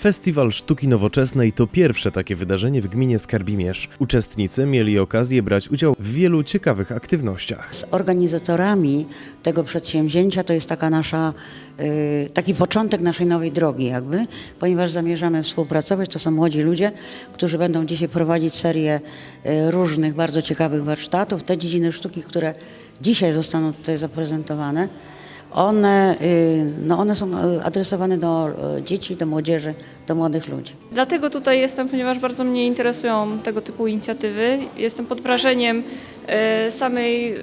Festiwal Sztuki Nowoczesnej to pierwsze takie wydarzenie w gminie Skarbimierz. Uczestnicy mieli okazję brać udział w wielu ciekawych aktywnościach. Z organizatorami tego przedsięwzięcia to jest taka nasza, y, taki początek naszej nowej drogi jakby, ponieważ zamierzamy współpracować, to są młodzi ludzie, którzy będą dzisiaj prowadzić serię y, różnych bardzo ciekawych warsztatów. Te dziedziny sztuki, które dzisiaj zostaną tutaj zaprezentowane, one, y, no one są y, adresowane do y, dzieci, do młodzieży, do młodych ludzi. Dlatego tutaj jestem, ponieważ bardzo mnie interesują tego typu inicjatywy. Jestem pod wrażeniem samej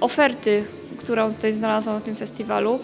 oferty, którą tutaj znalazłam na tym festiwalu.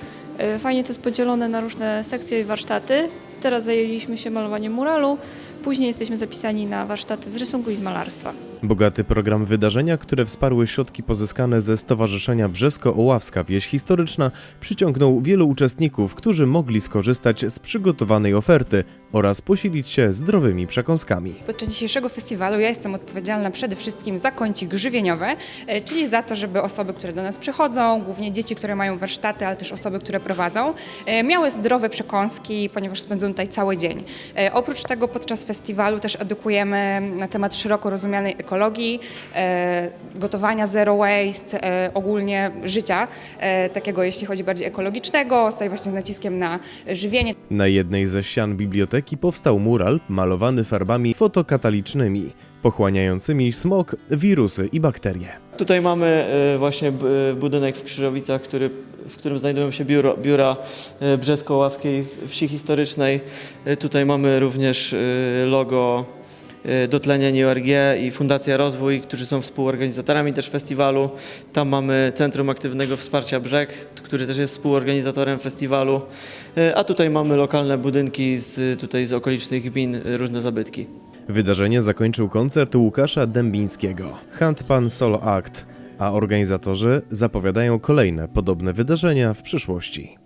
Fajnie to jest podzielone na różne sekcje i warsztaty. Teraz zajęliśmy się malowaniem muralu, później jesteśmy zapisani na warsztaty z rysunku i z malarstwa. Bogaty program wydarzenia, które wsparły środki pozyskane ze Stowarzyszenia Brzesko-Oławska Wieś Historyczna, przyciągnął wielu uczestników, którzy mogli skorzystać z przygotowanej oferty oraz posilić się zdrowymi przekąskami. Podczas dzisiejszego festiwalu ja jestem odpowiedzialna przede wszystkim za kącik żywieniowe, e, czyli za to, żeby osoby, które do nas przychodzą, głównie dzieci, które mają warsztaty, ale też osoby, które prowadzą, e, miały zdrowe przekąski, ponieważ spędzą tutaj cały dzień. E, Oprócz tego podczas festiwalu też edukujemy na temat szeroko rozumianej ekologii, gotowania zero waste, ogólnie życia, takiego jeśli chodzi bardziej ekologicznego, tutaj właśnie z naciskiem na żywienie. Na jednej ze ścian biblioteki powstał mural malowany farbami fotokatalicznymi, pochłaniającymi smog, wirusy i bakterie. Tutaj mamy e, właśnie b- budynek w Krzyżowicach, który, w którym znajdują się biuro, biura e, Brzesko-Ławskiej Wsi Historycznej. E, Tutaj mamy również e, logo e, Dotlenień URG i Fundacja Rozwój, którzy są współorganizatorami też festiwalu. Tam mamy Centrum Aktywnego Wsparcia Brzeg, który też jest współorganizatorem festiwalu. E, A tutaj mamy lokalne budynki z, tutaj z okolicznych gmin, e, różne zabytki. Wydarzenie zakończył koncert Łukasza Dębińskiego, Handpan Solo Act, a organizatorzy zapowiadają kolejne podobne wydarzenia w przyszłości.